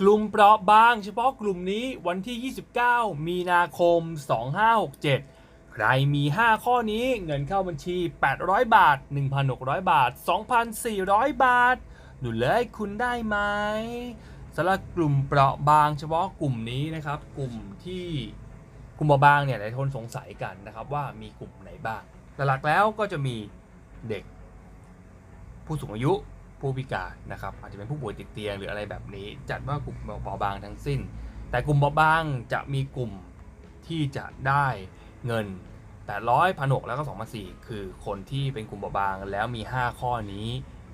กลุ่มเปราะบางเฉพาะกลุ่มนี้วันที่ 29 มีนาคม 2567 ใครมี 5 ข้อนี้เงินเข้าบัญชี 800 บาท 1,600 บาท 2,400 บาท หนูเลยคุณได้ไหมสำหรับกลุ่มเปราะบางเฉพาะกลุ่มนี้นะครับ กลุ่มที่กลุ่มเปราะบางเนี่ยหลายคนสงสัยกันนะครับว่ามีกลุ่มไหนบ้าง หลักๆแล้วก็จะมีเด็กผู้สูงอายุ ผู้พิการนะครับอาจจะเป็นผู้ป่วยติดเตียงหรืออะไรแบบนี้ จัดว่ากลุ่มเบาบางทั้งสิ้น แต่กลุ่มเบาบางจะมีกลุ่มที่จะได้เงิน800พันหกแล้วก็2 0 0คือคนที่เป็นกลุ่มเบาบางแล้วมี 5 ข้อนี้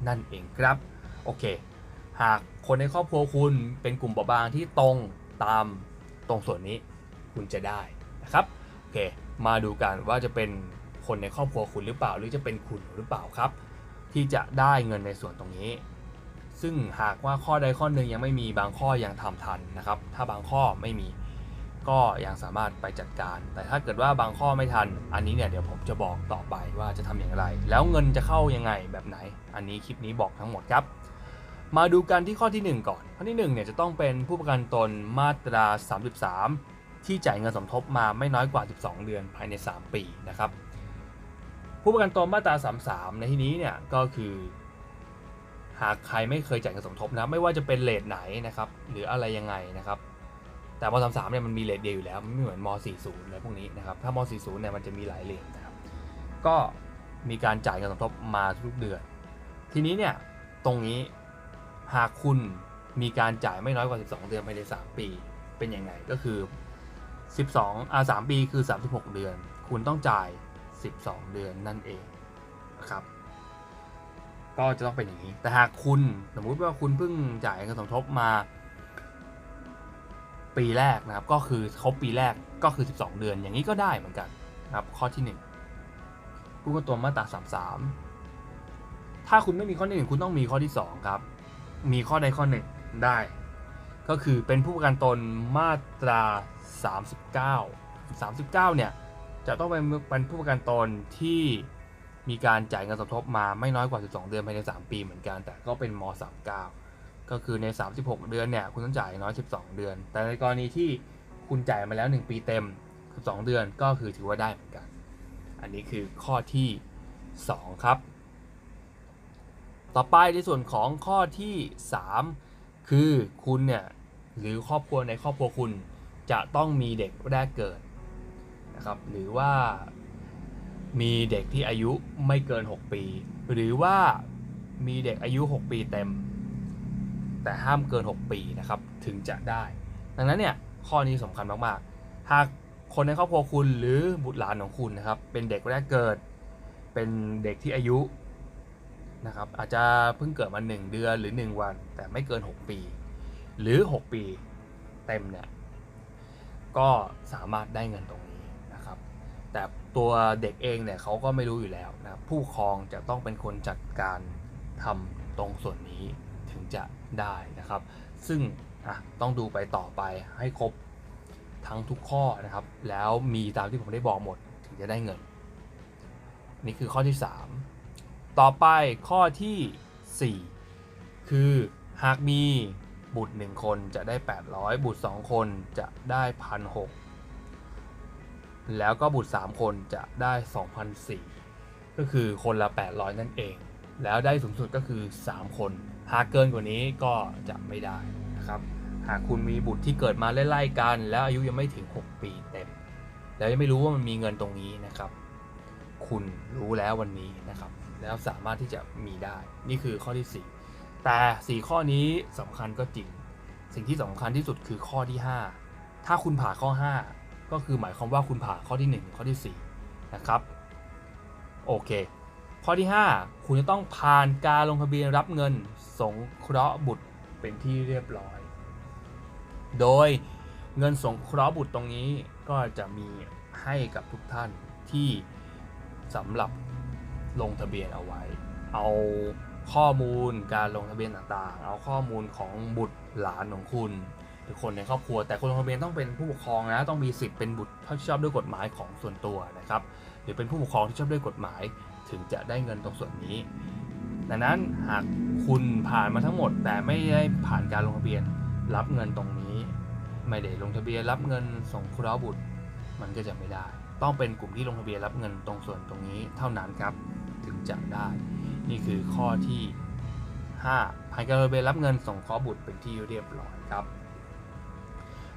นั่นเองครับโอเค หากคนในครอบครัวคุณเป็นกลุ่มเบาบางที่ตรงตามตรงส่วนนี้คุณจะได้นะครับโอเค มาดูกันว่าจะเป็นคนในครอบครัวคุณหรือเปล่า หรือจะเป็นคุณหรือเปล่าครับ ที่จะได้เงินในส่วนตรงนี้ ซึ่งหากว่าข้อใดข้อหนึ่งยังไม่มีบางข้อยังทำทันนะครับ ถ้าบางข้อไม่มีก็ยังสามารถไปจัดการ แต่ถ้าเกิดว่าบางข้อไม่ทัน อันนี้เนี่ยเดี๋ยวผมจะบอกต่อไปว่าจะทำอย่างไร แล้วเงินจะเข้ายังไงแบบไหน อันนี้คลิปนี้บอกทั้งหมดครับ มาดูกันที่ข้อที่ 1 ก่อน ข้อที่1เนี่ยจะต้องเป็นผู้ประกันตนมาตรา 33 ที่จ่ายเงินสมทบมาไม่น้อยกว่า 12 เดือนภายใน 3 ปีนะครับ ผู้ประกันตนมาตรา 33 ในที่นี้เนี่ยก็คือหากใครไม่เคยจ่ายเงินสมทบนะไม่ว่าจะเป็นเลทไหนนะครับหรืออะไรยังไงนะครับ แต่ม .33 เนี่ยมันมีเลทเดียวอยู่แล้วมันไม่เหมือนม .40 อะไรพวกนี้นะครับถ้าม .40 เนี่ยมันจะมีหลายเลทนะครับก็มีการจ่ายเงินสมทบมาทุกเดือน ทีนี้เนี่ยตรงนี้หากคุณมีการจ่ายไม่น้อยกว่า 12 เดือนภายใน 3 ปีเป็นยังไงก็คือ 12อ่า3ปีคือ 36 เดือน คุณต้องจ่าย 12 เดือนนั่นเองนะครับ ก็จะต้องเป็นอย่างนี้ แต่หากคุณสมมุติว่าคุณเพิ่งจ่ายเงินสมทบมา ปีแรกนะครับ ก็คือครบปีแรกก็คือ 12 เดือนอย่างนี้ก็ได้เหมือนกันนะครับ ข้อที่ 1 ผู้กำตัวมาตรา33 ถ้าคุณไม่มีข้อที่หนึ่งคุณต้องมีข้อที่ 2 ครับ มีข้อใดข้อหนึ่งได้ ก็คือเป็นผู้ประกันตนมาตรา 39 39 เนี่ย จะต้องเป็นเป็นผู้ประกันตนที่มีการจ่ายเงินสมทบมาไม่น้อยกว่า 12 เดือนภายใน 3 ปีเหมือนกัน แต่ก็เป็นม 39 ก็คือใน 36 เดือนเนี่ยคุณต้องจ่ายน้อย 12 เดือน แต่ในกรณีที่คุณจ่ายมาแล้ว 1 ปีเต็ม 12 เดือนก็คือถือว่าได้เหมือนกัน อันนี้คือข้อที่ 2 ครับ ต่อไปในส่วนของข้อที่ 3 คือคุณเนี่ยหรือครอบครัวในครอบครัวคุณจะต้องมีเด็กแรกเกิด นะครับหรือว่ามีเด็กที่อายุไม่เกิน 6 ปี หรือว่ามีเด็กอายุ 6 ปีเต็ม แต่ห้ามเกิน 6 ปีนะครับถึงจะได้ ดังนั้นเนี่ยข้อนี้สำคัญมากๆ หากคนในครอบครัวคุณหรือบุตรหลานของคุณนะครับ เป็นเด็กแรกเกิด เป็นเด็กที่อายุนะครับอาจจะเพิ่งเกิดมา 1 เดือนหรือ 1 วัน แต่ไม่เกิน 6 ปี หรือ 6 ปีเต็มเนี่ยก็สามารถได้เงินตรงนี้ แต่ตัวเด็กเองเนี่ยเขาก็ไม่รู้อยู่แล้วนะครับผู้ครองจะต้องเป็นคนจัดการทำตรงส่วนนี้ถึงจะได้นะครับ ซึ่งต้องดูไปต่อไปให้ครบทั้งทุกข้อนะครับ แล้วมีตามที่ผมได้บอกหมดถึงจะได้เงิน นี่คือข้อที่ 3 ต่อไปข้อที่ 4 คือหากมีบุตร 1 คนจะได้ 800 บุตร 2 คนจะได้พันห แล้วก็บุตร 3 คนจะได้2,004ก็คือคนละ 800 นั่นเอง แล้วได้สูงสุดก็คือ 3 คน หากเกินกว่านี้ก็จะไม่ได้นะครับ หากคุณมีบุตรที่เกิดมาไล่ๆกัน แล้วอายุยังไม่ถึง 6 ปีเต็ม แล้วยังไม่รู้ว่ามันมีเงินตรงนี้นะครับ คุณรู้แล้ววันนี้นะครับ แล้วสามารถที่จะมีได้ นี่คือข้อที่ 4 แต่ 4 ข้อนี้สำคัญก็จริง สิ่งที่สำคัญที่สุดคือข้อที่ 5 ถ้าคุณผ่าข้อ 5 ก็คือหมายความว่าคุณผ่าข้อที่ 1 ข้อที่ 4 นะครับโอเค ข้อที่ 5 คุณจะต้องผ่านการลงทะเบียนรับเงิน สงเคราะห์บุตรเป็นที่เรียบร้อย โดยเงินสงเคราะห์บุตรตรงนี้ก็จะมีให้กับทุกท่านที่สำหรับลงทะเบียนเอาไว้ เอาข้อมูลการลงทะเบียนต่างๆ เอาข้อมูลของบุตรหลานของคุณือคนในครอบครัว แต่คนลงทะเบียนต้องเป็นผู้ปกครองนะต้องมีสิทธิ์เป็นบุตรที่ชอบด้วยกฎหมายของส่วนตัวนะครับหรือเป็นผู้ปกครองที่ชอบด้วยกฎหมาย ถึงจะได้เงินตรงส่วนนี้ ดังนั้นหากคุณผ่านมาทั้งหมด แต่ไม่ได้ผ่านการลงทะเบียนรับเงินตรงนี้ ไม่ได้ลงทะเบียนรับเงินส่งคราะห์บุตรมันก็จะไม่ได้ ต้องเป็นกลุ่มที่ลงทะเบียนรับเงินตรงส่วนตรงนี้เท่านั้นครับถึงจะได้ นี่คือข้อที่5ผ่านการลงทะเบียนรับเงินส่งคราะห์บุตรเป็นที่เรียบร้อยครับ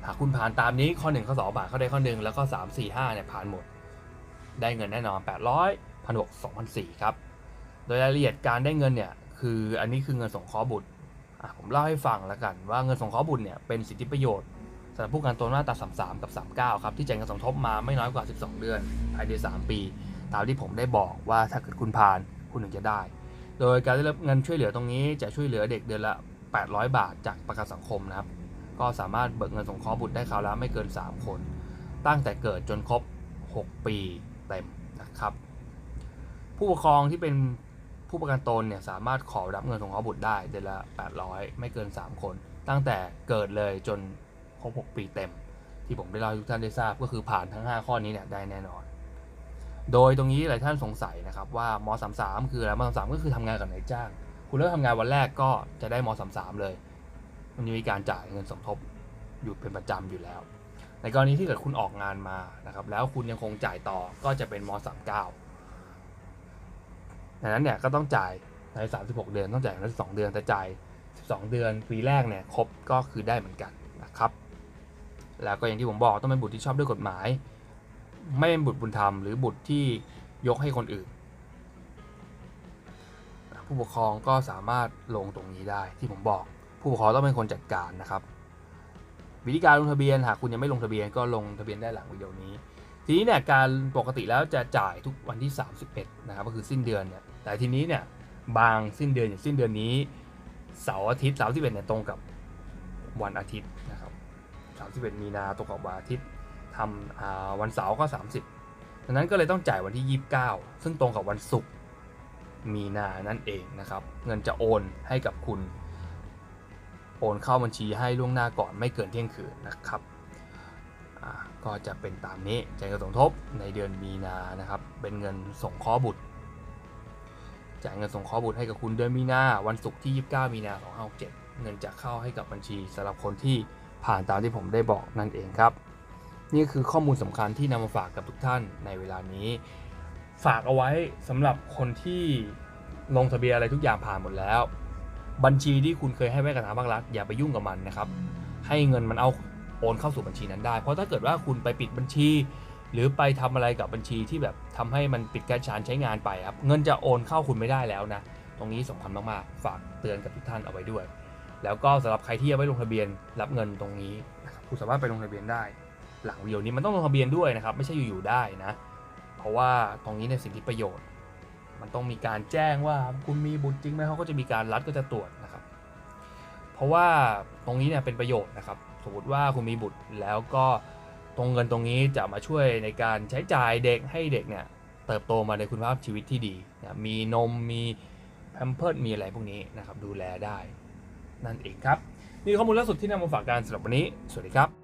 หากคุณผ่านตามนี้ข้อ 1 ข้อ 2 ผ่านข้อใดข้อหนึ่งแล้วก็ 3 4 5เนี่ยผ่านหมด ได้เงินแน่นอน 800 1 6 0 0 2,004ครับ โดยรายละเอียดการได้เงินเนี่ยคืออันนี้คือเงินสงเคราะห์บุตรอะผมเล่าให้ฟังแล้วกันว่าเงินสงเคราะห์บุตรเนี่ยเป็นสิทธิประโยชน์สำหรับผู้การตัวนมาตา33 กับ 39 ครับที่จ่ายเงินสมทบมาไม่น้อยกว่า 12 เดือนภายใน 3 ปี ตามที่ผมได้บอกว่าถ้าเกิดคุณผ่านคุณถึงจะได้ โดยการได้รับเงินช่วยเหลือตรงนี้จะช่วยเหลือเด็กเดือนละ 800 บาทจากประกันสังคมนะครับ ก็สามารถเบิกเงินสงเคราะห์บุตรได้คราวละไม่เกิน 3 คน ตั้งแต่เกิดจนครบ 6 ปีเต็มนะครับ ผู้ปกครองที่เป็นผู้ประกันตนเนี่ยสามารถขอรับเงินสงเคราะห์บุตรได้เดือนละ 800 ไม่เกิน 3 คน ตั้งแต่เกิดเลยจนครบ 6 ปีเต็ม ที่ผมได้เล่าให้ทุกท่านได้ทราบก็คือผ่านทั้ง 5 ข้อนี้เนี่ยได้แน่นอน โดยตรงนี้หลายท่านสงสัยนะครับว่าม 33 คืออะไรม 33 ก็คือทำงานกับนายจ้าง คุณเริ่มทำงานวันแรกก็จะได้ม 33 เลย มันจะมีการจ่ายเงินสมทบอยู่เป็นประจำอยู่แล้ว ในกรณีที่เกิดคุณออกงานมานะครับ แล้วคุณยังคงจ่ายต่อก็จะเป็นม 39 ดังนั้นเนี่ยก็ต้องจ่ายใน 36 เดือนต้องจ่ายใน12 เดือนแต่จ่าย 12 เดือนปีแรกเนี่ยครบก็คือได้เหมือนกันนะครับ แล้วก็อย่างที่ผมบอกต้องเป็นบุตรที่ชอบด้วยกฎหมาย ไม่เป็นบุตรบุญธรรมหรือบุตรที่ยกให้คนอื่น ผู้ปกครองก็สามารถลงตรงนี้ได้ที่ผมบอก ผู้ปกครองต้องเป็นคนจัดการนะครับ วิธีการลงทะเบียนหากคุณยังไม่ลงทะเบียนก็ลงทะเบียนได้หลังวิดีโอนี้ ทีนี้เนี่ยการปกติแล้วจะจ่ายทุกวันที่ 31 นะครับ ก็คือสิ้นเดือนเนี่ยแต่ทีนี้เนี่ยบางสิ้นเดือนอย่างสิ้นเดือนนี้เสาร์อาทิตย์ 31เนี่ยตรงกับวันอาทิตย์นะครับ31 มีนาตรงกับวันอาทิตย์ทำวันเสาร์ก็ 30ดังนั้นก็เลยต้องจ่ายวันที่ 29 ซึ่งตรงกับวันศุกร์มีนานั่นเองนะครับ เงินจะโอนให้กับคุณ โอนเข้าบัญชีให้ล่วงหน้าก่อนไม่เกินเที่ยงคืนนะครับก็จะเป็นตามนี้จ่ายเงินสมทบในเดือนมีนานะครับ เป็นเงินส่งเคราะห์บุตรจ่ายเงินส่งเคราะห์บุตรให้กับคุณเดือนมีนาวันศุกร์ที่ 29 มีนา2567 เงินจะเข้าให้กับบัญชีสำหรับคนที่ผ่านตามที่ผมได้บอกนั่นเองครับ นี่คือข้อมูลสำคัญที่นำมาฝากกับทุกท่านในเวลานี้ ฝากเอาไว้สำหรับคนที่ลงทะเบียนอะไรทุกอย่างผ่านหมดแล้ว บัญชีที่คุณเคยให้ไว้กับทางภาครัฐอย่าไปยุ่งกับมันนะครับ ให้เงินมันเอาโอนเข้าสู่บัญชีนั้นได้ เพราะถ้าเกิดว่าคุณไปปิดบัญชี หรือไปทำอะไรกับบัญชีที่แบบทำให้มันปิดการใช้งานไปครับ เงินจะโอนเข้าคุณไม่ได้แล้วนะ ตรงนี้สำคัญมากๆ ฝากเตือนกับทุกท่านเอาไว้ด้วย แล้วก็สำหรับใครที่ยังไม่ลงทะเบียนรับเงินตรงนี้คุณสามารถไปลงทะเบียนได้ หลังวิดีโอนี้มันต้องลงทะเบียนด้วยนะครับ ไม่ใช่อยู่ๆได้นะ เพราะว่าตรงนี้ในสิทธิประโยชน์ มันต้องมีการแจ้งว่าคุณมีบุตรจริงไหมเขาก็จะมีการรัฐก็จะตรวจนะครับ เพราะว่าตรงนี้เนี่ยเป็นประโยชน์นะครับ สมมติว่าคุณมีบุตรแล้วก็ตรงเงินตรงนี้จะมาช่วยในการใช้จ่ายเด็กให้เด็กเนี่ยเติบโตมาในคุณภาพชีวิตที่ดีนะมีนมมีแพมเพิร์ดมีอะไรพวกนี้นะครับดูแลได้ นั่นเองครับ นี่ข้อมูลล่าสุดที่นำมาฝากกันสำหรับวันนี้ สวัสดีครับ